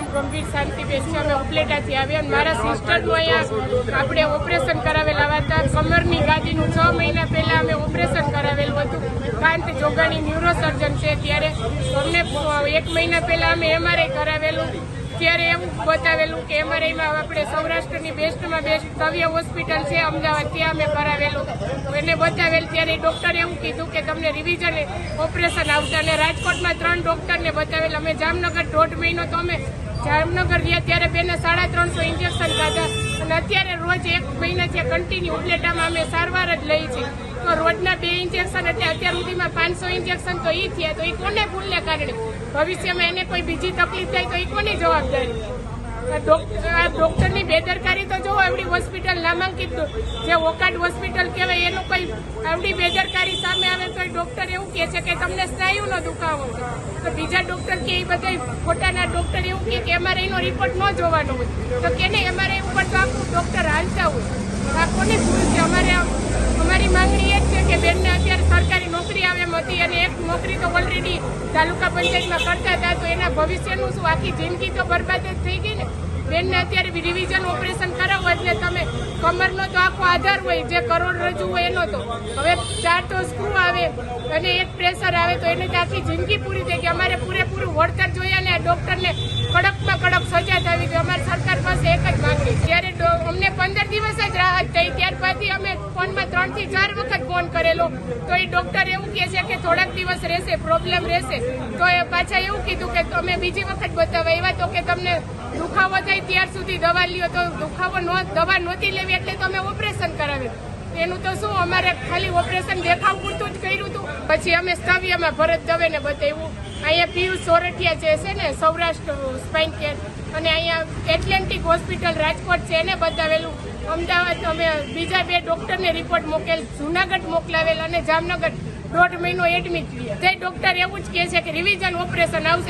નામ ગંભીર શાંતિબેન છે. અમે ઉપલેટાથી આવ્યા અને મારા સિસ્ટરનું અહીંયા આપણે ઓપરેશન કરાવેલા હતા. કમરની ગાદીનું છ મહિના પહેલા અમે ઓપરેશન કરાવેલું હતું. કાંત જોગાણી ન્યુરોસર્જન છે. ત્યારે અમને એક મહિના પહેલા અમે એમઆરઆઈ કરાવેલું. ત્યારે એવું બતાવેલું કે એમઆરઆઈમાં આપણે સૌરાષ્ટ્રની બેસ્ટમાં બેસ્ટ તવ્ય હોસ્પિટલ છે. અમદાવાદ ત્યાં અમે કરાવેલું. એને બતાવેલ ત્યારે ડૉક્ટરે એવું કીધું કે તમને રિવિઝન ઓપરેશન આવશે. અને રાજકોટમાં ત્રણ ડૉક્ટરને બતાવેલ. અમે જામનગર દોઢ મહિનો તો અમે જામનગર ગયા ત્યારે બેને સાડા ત્રણસો ઇન્જેક્શન ખાધા. અને અત્યારે રોજ એક મહિનાથી કન્ટિન્યુ ઉપલેટામાં અમે સારવાર જ લઈ છે. તો રોજના બે ઇન્જેક્શન એટલે અત્યાર સુધીમાં પાંચસો ઇન્જેક્શન તો એ થયા. તો એ કોને ભૂલને કારણે? ભવિષ્યમાં એને કોઈ બીજી તકલીફ થાય તો એ કોની જવાબદારી? ડોક્ટરની બેદરકારી તો જો આવડી હોસ્પિટલ નામાંકિત, જે ઓકાડ હોસ્પિટલ કહેવાય, એનું કોઈ આવડી બેદરકારી સામે આવે કહે છે કે તમને સ્નાયુનો દુખાવો. તો બીજા ડોક્ટર કે એ બધા પોતાના ડોક્ટર એવું કહે કે અમારે એનો રિપોર્ટ ન જોવાનો હોય. તો કેને અમારે ઉપર તો આખું ડોક્ટર હાલતા હોય. આ ભૂલ છે? અમારે અમારી માંગણી એ જ છે કે બેનને અત્યારે સરકારી નોકરી આવે એમ હતી અને એક નોકરી તો ઓલરેડી તાલુકા પંચાયતમાં કરતા હતા, તો એના ભવિષ્યનું શું? આખી જિંદગી તો બરબાદ જ થઈ ગઈ ને. બેનને અત્યારે રિવિઝન ઓપરેશન કરાવો એટલે તમે કમરનો તો આધાર હોય, જે કરોડરજ્જુ હોય એનો તો. હવે ચાર તો સ્ક્રૂ આવે અને એક પ્રેશર આવે તો એને ત્યાંથી જિંદગી પૂરી થઈ ગઈ. અમારે પૂરેપૂરું વળતર જોઈએ આ ડોક્ટરને કડકમાં કડક સજા થવી જોઈએ. અમારી સરકાર પાસે એક જ માંગણી. ત્યારે અમને પંદર દિવસ જ રાહત થઈ ત્યારબાદથી અમે ફોનમાં ત્રણથી ચાર વખત ફોન કરેલો. તો એ ડોક્ટર એવું કહે છે કે થોડાક દિવસ રહેશે પ્રોબ્લેમ રહેશે. તો એ પાછા એવું કીધું કે તમે બીજી વખત બતાવો. એવા તો કે તમને દુખાવો થાય ત્યાર સુધી દવા લ્યો. તો દુખાવો દવા નહોતી લેવી એટલે તમે ઓપરેશન કરાવ્યું એનું તો શું, અમારે ખાલી ઓપરેશન દેખાવ પૂરતું જ કર્યું હતું. પછી અમે સ્થવ્યમાં ભરત દવેને બતાવ્યું. અહીંયા પિયુષ સોરઠિયા જે છે ને, સૌરાષ્ટ્ર સ્પાઇન કેર અને અહીંયા એટલેન્ટિક હોસ્પિટલ રાજકોટ છે એને બતાવેલું. અમદાવાદ અમે બીજા બે ડોક્ટરને રિપોર્ટ મોકેલ, જુનાગઢ મોકલાવેલ અને જામનગર દોઢ મહિનો એડમિટ રહ્યા તે ડોક્ટર એવું જ કહે છે કે રિવિઝન ઓપરેશન આવશે.